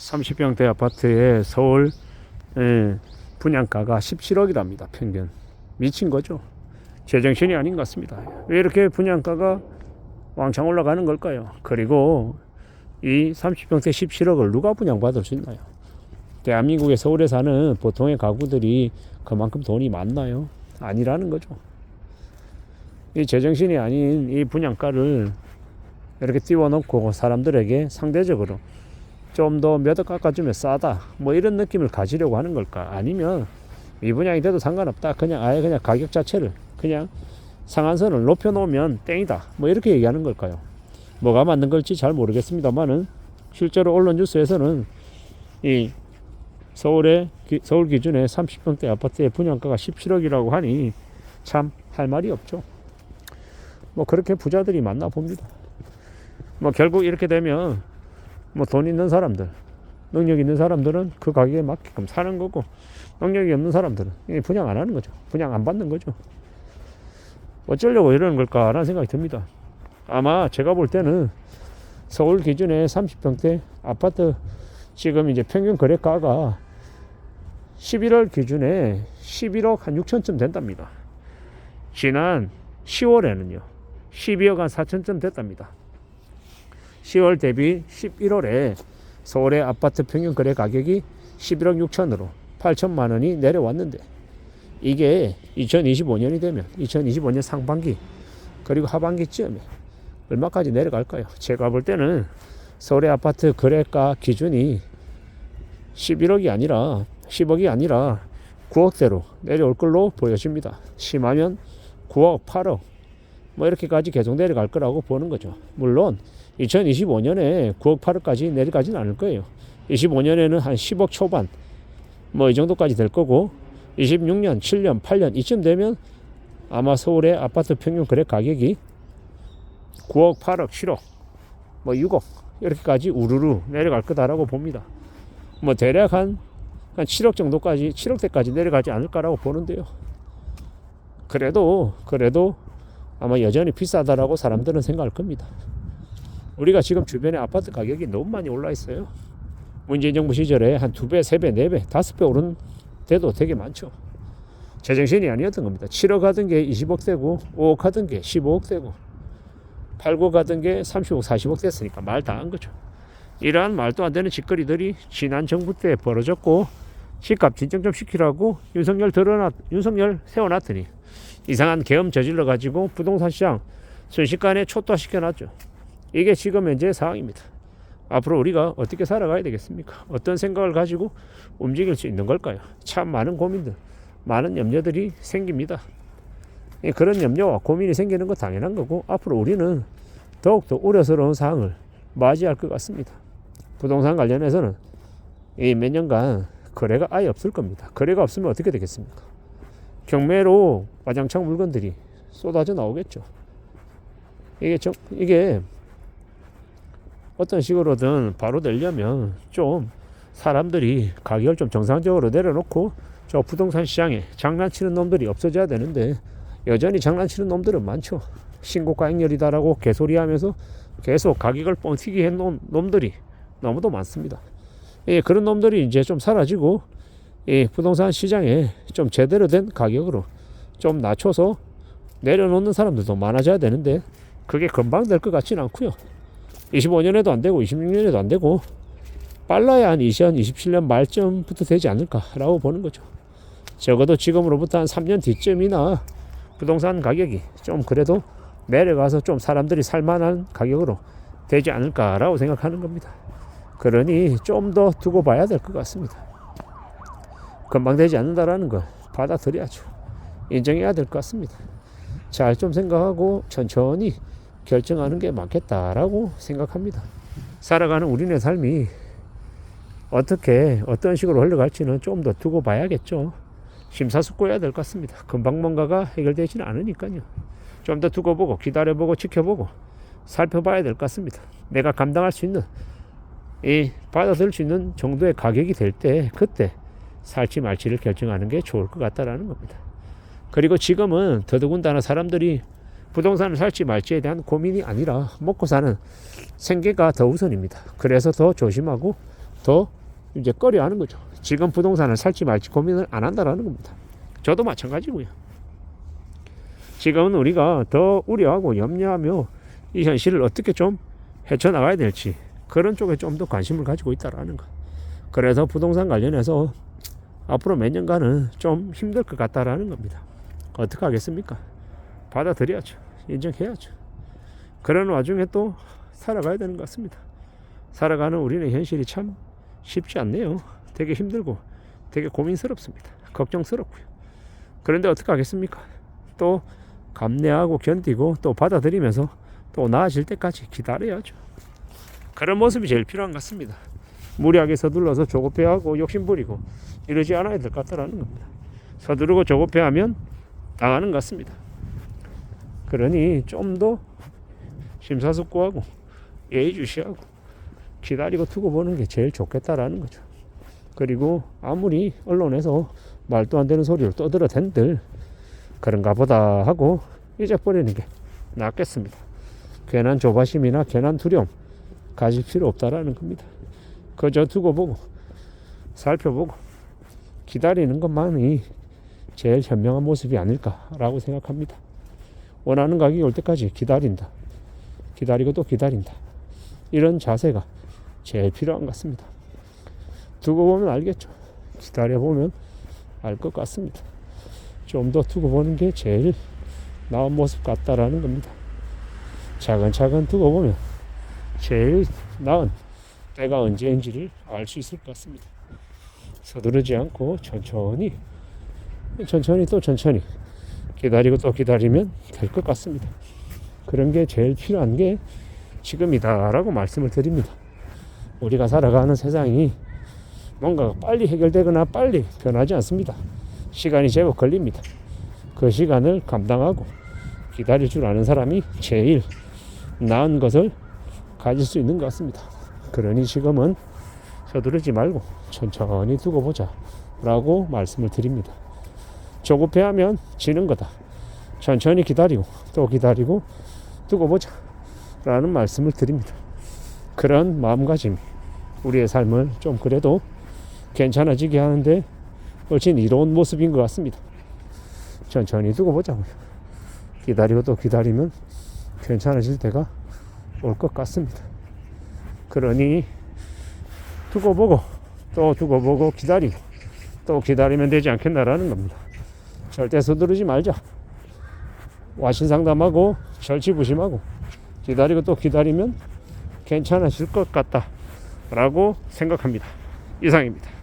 30평대 아파트의 서울 예, 분양가가 17억이랍니다. 평균. 미친 거죠. 제정신이 아닌 것 같습니다. 왜 이렇게 분양가가 왕창 올라가는 걸까요? 그리고 이 30평대 17억을 누가 분양받을 수 있나요? 대한민국의 서울에 사는 보통의 가구들이 그만큼 돈이 많나요? 아니라는 거죠. 이 제정신이 아닌 이 분양가를 이렇게 띄워놓고 사람들에게 상대적으로 좀 더 몇 억 깎아주면 싸다. 뭐 이런 느낌을 가지려고 하는 걸까? 아니면 미분양이 돼도 상관없다. 그냥 아예 그냥 가격 자체를 그냥 상한선을 높여놓으면 땡이다. 뭐 이렇게 얘기하는 걸까요? 뭐가 맞는 걸지 잘 모르겠습니다만은 실제로 언론 뉴스에서는 이 서울의 기- 서울 기준의 30평대 아파트의 분양가가 17억이라고 하니 참 할 말이 없죠. 뭐 그렇게 부자들이 많나 봅니다. 뭐 결국 이렇게 되면 뭐 돈 있는 사람들, 능력 있는 사람들은 그 가격에 맞게끔 사는 거고 능력이 없는 사람들은 분양 안 하는 거죠. 분양 안 받는 거죠. 어쩌려고 이러는 걸까라는 생각이 듭니다. 아마 제가 볼 때는 서울 기준의 30평대 아파트 지금 이제 평균 거래가가 11월 기준에 11억 한 6천쯤 된답니다. 지난 10월에는요. 12억 한 4천쯤 됐답니다. 10월 대비 11월에 서울의 아파트 평균 거래 가격이 11억 6천으로 8천만 원이 내려왔는데 이게 2025년이 되면 2025년 상반기 그리고 하반기쯤에 얼마까지 내려갈까요? 제가 볼 때는 서울의 아파트 거래가 기준이 11억이 아니라 10억이 아니라 9억대로 내려올 걸로 보여집니다. 심하면 9억, 8억 뭐 이렇게까지 계속 내려갈 거라고 보는 거죠. 물론 2025년에 9억 8억까지 내려가진 않을 거예요. 25년에는 한 10억 초반 뭐 이 정도까지 될 거고 26년, 7년, 8년 이쯤 되면 아마 서울의 아파트 평균 거래 가격이 9억, 8억, 7억, 뭐 6억 이렇게까지 우르르 내려갈 거다라고 봅니다. 뭐 대략 한, 한 7억 정도까지 7억대까지 내려가지 않을까라고 보는데요. 그래도 그래도 아마 여전히 비싸다라고 사람들은 생각할 겁니다. 우리가 지금 주변에 아파트 가격이 너무 많이 올라 있어요. 문재인 정부 시절에 한 두 배, 세 배, 네 배, 다섯 배 오른 데도 되게 많죠. 제정신이 아니었던 겁니다. 7억 하던 게 20억 되고 5억 하던 게 15억 되고 8억 하던 게 30억, 40억 됐으니까 말 다 한 거죠. 이러한 말도 안 되는 짓거리들이 지난 정부 때 벌어졌고 집값 진정 좀 시키라고 윤석열 드러났 윤석열 세워놨더니 이상한 계엄 저질러 가지고 부동산 시장 순식간에 초토화시켜 놨죠. 이게 지금 현재 상황입니다. 앞으로 우리가 어떻게 살아가야 되겠습니까? 어떤 생각을 가지고 움직일 수 있는 걸까요? 참 많은 고민들, 많은 염려들이 생깁니다. 예, 그런 염려와 고민이 생기는 거 당연한 거고 앞으로 우리는 더욱더 우려스러운 상황을 맞이할 것 같습니다. 부동산 관련해서는 이 몇 년간 거래가 아예 없을 겁니다. 거래가 없으면 어떻게 되겠습니까? 경매로 와장창 물건들이 쏟아져 나오겠죠. 이게 좀 이게 어떤 식으로든 바로 되려면 좀 사람들이 가격을 좀 정상적으로 내려놓고 저 부동산 시장에 장난치는 놈들이 없어져야 되는데 여전히 장난치는 놈들은 많죠. 신고가액렬이다라고 개소리하면서 계속 가격을 뻥튀기 해놓은 놈들이 너무도 많습니다. 예, 그런 놈들이 이제 좀 사라지고 이 부동산 시장에 좀 제대로 된 가격으로 좀 낮춰서 내려놓는 사람들도 많아져야 되는데 그게 금방 될 것 같지는 않고요. 25년에도 안 되고 26년에도 안 되고 빨라야 한 2027년 말쯤부터 되지 않을까라고 보는 거죠. 적어도 지금으로부터 한 3년 뒤쯤이나 부동산 가격이 좀 그래도 내려가서 좀 사람들이 살만한 가격으로 되지 않을까라고 생각하는 겁니다. 그러니 좀 더 두고 봐야 될 것 같습니다. 금방 되지 않는다라는 걸 받아들여야죠. 인정해야 될 것 같습니다. 잘 좀 생각하고 천천히 결정하는 게 맞겠다라고 생각합니다. 살아가는 우리네 삶이 어떻게 어떤 식으로 흘러갈지는 좀더 두고 봐야겠죠. 심사숙고해야 될 것 같습니다. 금방 뭔가가 해결되지는 않으니까요. 좀 더 두고 보고 기다려보고 지켜보고 살펴봐야 될 것 같습니다. 내가 감당할 수 있는 이 받아들일 수 있는 정도의 가격이 될 때 그때 살지 말지를 결정하는 게 좋을 것 같다라는 겁니다. 그리고 지금은 더더군다나 사람들이 부동산을 살지 말지에 대한 고민이 아니라 먹고 사는 생계가 더 우선입니다. 그래서 더 조심하고 더 이제 꺼려 하는 거죠. 지금 부동산을 살지 말지 고민을 안 한다라는 겁니다. 저도 마찬가지고요. 지금은 우리가 더 우려하고 염려하며 이 현실을 어떻게 좀 헤쳐나가야 될지 그런 쪽에 좀 더 관심을 가지고 있다라는 거. 그래서 부동산 관련해서 앞으로 몇 년간은 좀 힘들 것 같다라는 겁니다. 어떻게 하겠습니까? 받아들여야죠. 인정해야죠. 그런 와중에 또 살아가야 되는 것 같습니다. 살아가는 우리는 현실이 참 쉽지 않네요. 되게 힘들고 되게 고민스럽습니다. 걱정스럽고요. 그런데 어떻게 하겠습니까? 또 감내하고 견디고 또 받아들이면서 또 나아질 때까지 기다려야죠. 그런 모습이 제일 필요한 것 같습니다. 무리하게 서둘러서 조급해하고 욕심부리고 이러지 않아야 될 것 같다는 겁니다. 서두르고 조급해하면 당하는 것 같습니다. 그러니 좀 더 심사숙고하고 예의주시하고 기다리고 두고 보는 게 제일 좋겠다라는 거죠. 그리고 아무리 언론에서 말도 안 되는 소리를 떠들어댄들 그런가 보다 하고 잊어버리는 게 낫겠습니다. 괜한 조바심이나 괜한 두려움 가질 필요 없다라는 겁니다. 그저 두고 보고 살펴보고 기다리는 것만이 제일 현명한 모습이 아닐까라고 생각합니다. 원하는 가격이 올 때까지 기다린다. 기다리고 또 기다린다. 이런 자세가 제일 필요한 것 같습니다. 두고 보면 알겠죠. 기다려 보면 알 것 같습니다. 좀 더 두고 보는 게 제일 나은 모습 같다라는 겁니다. 차근차근 두고 보면 제일 나은 때가 언제인지를 알 수 있을 것 같습니다. 서두르지 않고 천천히 천천히 또 천천히 기다리고 또 기다리면 될 것 같습니다. 그런 게 제일 필요한 게 지금이다라고 말씀을 드립니다. 우리가 살아가는 세상이 뭔가 빨리 해결되거나 빨리 변하지 않습니다. 시간이 제법 걸립니다. 그 시간을 감당하고 기다릴 줄 아는 사람이 제일 나은 것을 가질 수 있는 것 같습니다. 그러니 지금은 서두르지 말고 천천히 두고 보자 라고 말씀을 드립니다. 조급해하면 지는 거다. 천천히 기다리고 또 기다리고 두고 보자 라는 말씀을 드립니다. 그런 마음가짐이 우리의 삶을 좀 그래도 괜찮아지게 하는데 훨씬 이로운 모습인 것 같습니다. 천천히 두고 보자고요. 기다리고 또 기다리면 괜찮아질 때가 올 것 같습니다. 그러니 두고 보고 또 두고 보고 기다리고 또 기다리면 되지 않겠나라는 겁니다. 절대 서두르지 말자. 와신 상담하고 절치부심하고 기다리고 또 기다리면 괜찮아질 것 같다 라고 생각합니다. 이상입니다.